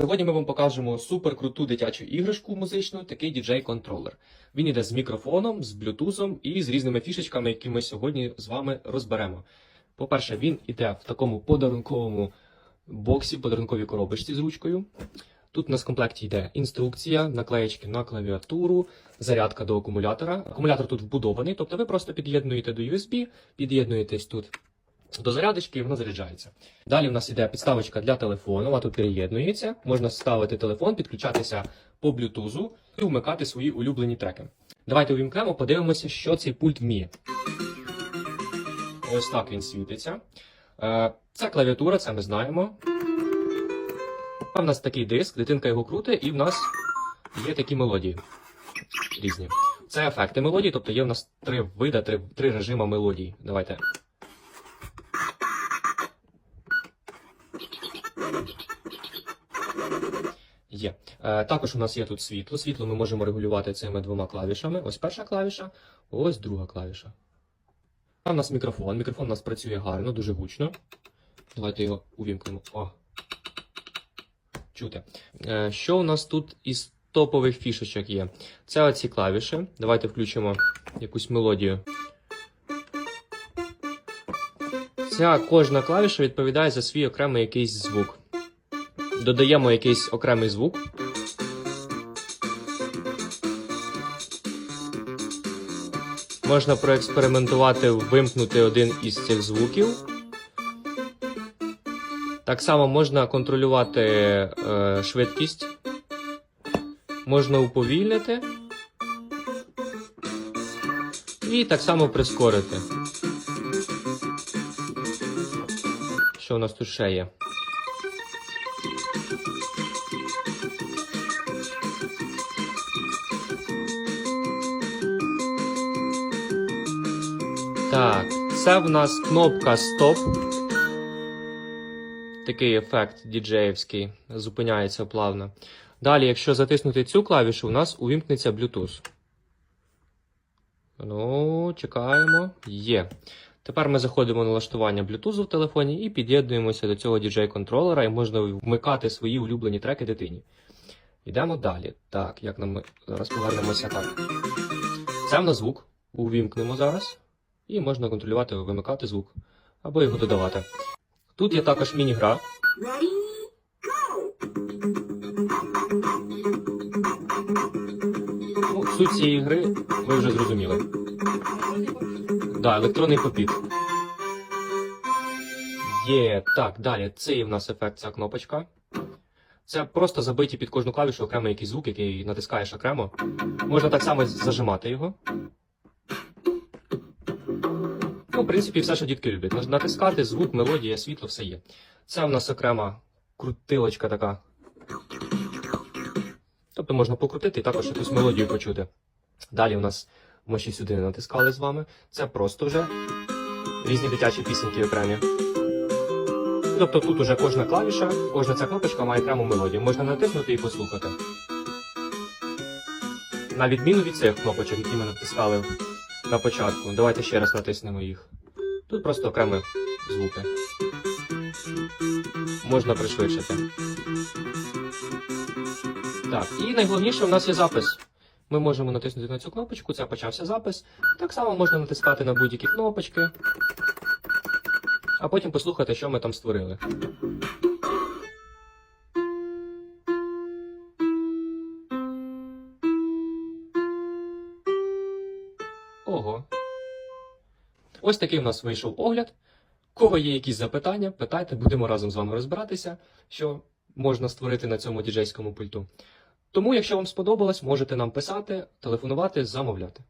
Сьогодні ми вам покажемо супер круту дитячу іграшку музичну, такий діджей-контролер. Він іде з мікрофоном, з блютузом і з різними фішечками, які ми сьогодні з вами розберемо. По-перше, він іде в такому подарунковому боксі, подарунковій коробочці з ручкою. Тут у нас в комплекті йде інструкція, наклеєчки на клавіатуру, зарядка до акумулятора. Акумулятор тут вбудований, тобто ви просто під'єднуєте до USB, під'єднуєтесь тут до зарядочки і воно заряджається. Далі в нас іде підставочка для телефону, вона тут переєднується. Можна ставити телефон, підключатися по блютузу і вмикати свої улюблені треки. Давайте увімкнемо, подивимося, що цей пульт вміє. Ось так він світиться. Е, Це клавіатура, це ми знаємо. А в нас такий диск, дитинка його крутить, і в нас є такі мелодії різні. Це ефекти мелодії, тобто є в нас три вида, три, три режима мелодій. Давайте. Є. Е, також у нас є тут світло. Світло ми можемо регулювати цими двома клавішами. Ось перша клавіша, ось друга клавіша. А в нас мікрофон. Мікрофон у нас працює гарно, дуже гучно. Давайте його увімкнемо. О. Чути. Е, що у нас тут із топових фішечок є? Це оці клавіші. Давайте включимо якусь мелодію. Ця кожна клавіша відповідає за свій окремий якийсь звук. Додаємо якийсь окремий звук. Можна проекспериментувати, вимкнути один із цих звуків. Так само можна контролювати е, швидкість. Можна уповільнити. І так само прискорити. Що у нас тут ще є? Так, це в нас кнопка стоп. Такий ефект діджеївський, зупиняється плавно. Далі, якщо затиснути цю клавішу, у нас увімкнеться Bluetooth. Ну, чекаємо. Є. Тепер ми заходимо на налаштування Bluetooth в телефоні і під'єднуємося до цього діджей-контролера, і можна вмикати свої улюблені треки дитині. Йдемо далі. Так, як нам зараз повернемося так. Це в нас звук. Увімкнемо зараз. І можна контролювати, вимикати звук або його додавати. Тут є також міні-гра. Ну, суть цієї гри ви вже зрозуміли. Да, електронний попіт. Є, так, далі. Це є в нас ефект, ця кнопочка. Це просто забиті під кожну клавішу окремий якийсь звук, який натискаєш окремо. Можна так само зажимати його. Ну, в принципі, все, що дітки люблять. Можна натискати, звук, мелодія, світло, все є. Це в нас окрема крутилочка така. Тобто можна покрутити і також якусь мелодію почути. Далі у нас ми ще сюди не натискали з вами. Це просто вже різні дитячі пісеньки окремі. Тобто тут уже кожна клавіша, кожна ця кнопочка має окрему мелодію. Можна натиснути і послухати. На відміну від цих кнопочок, які ми натискали на початку. Давайте ще раз натиснемо їх. Тут просто окремі звуки. Можна пришвидшити. Так, і найголовніше у нас є запис. Ми можемо натиснути на цю кнопочку, це почався запис. Так само можна натискати на будь-які кнопочки, а потім послухати, що ми там створили. Ого. Ось такий у нас вийшов огляд. Кого є якісь запитання, питайте, будемо разом з вами розбиратися, що можна створити на цьому діджейському пульту. Тому, якщо вам сподобалось, можете нам писати, телефонувати, замовляти.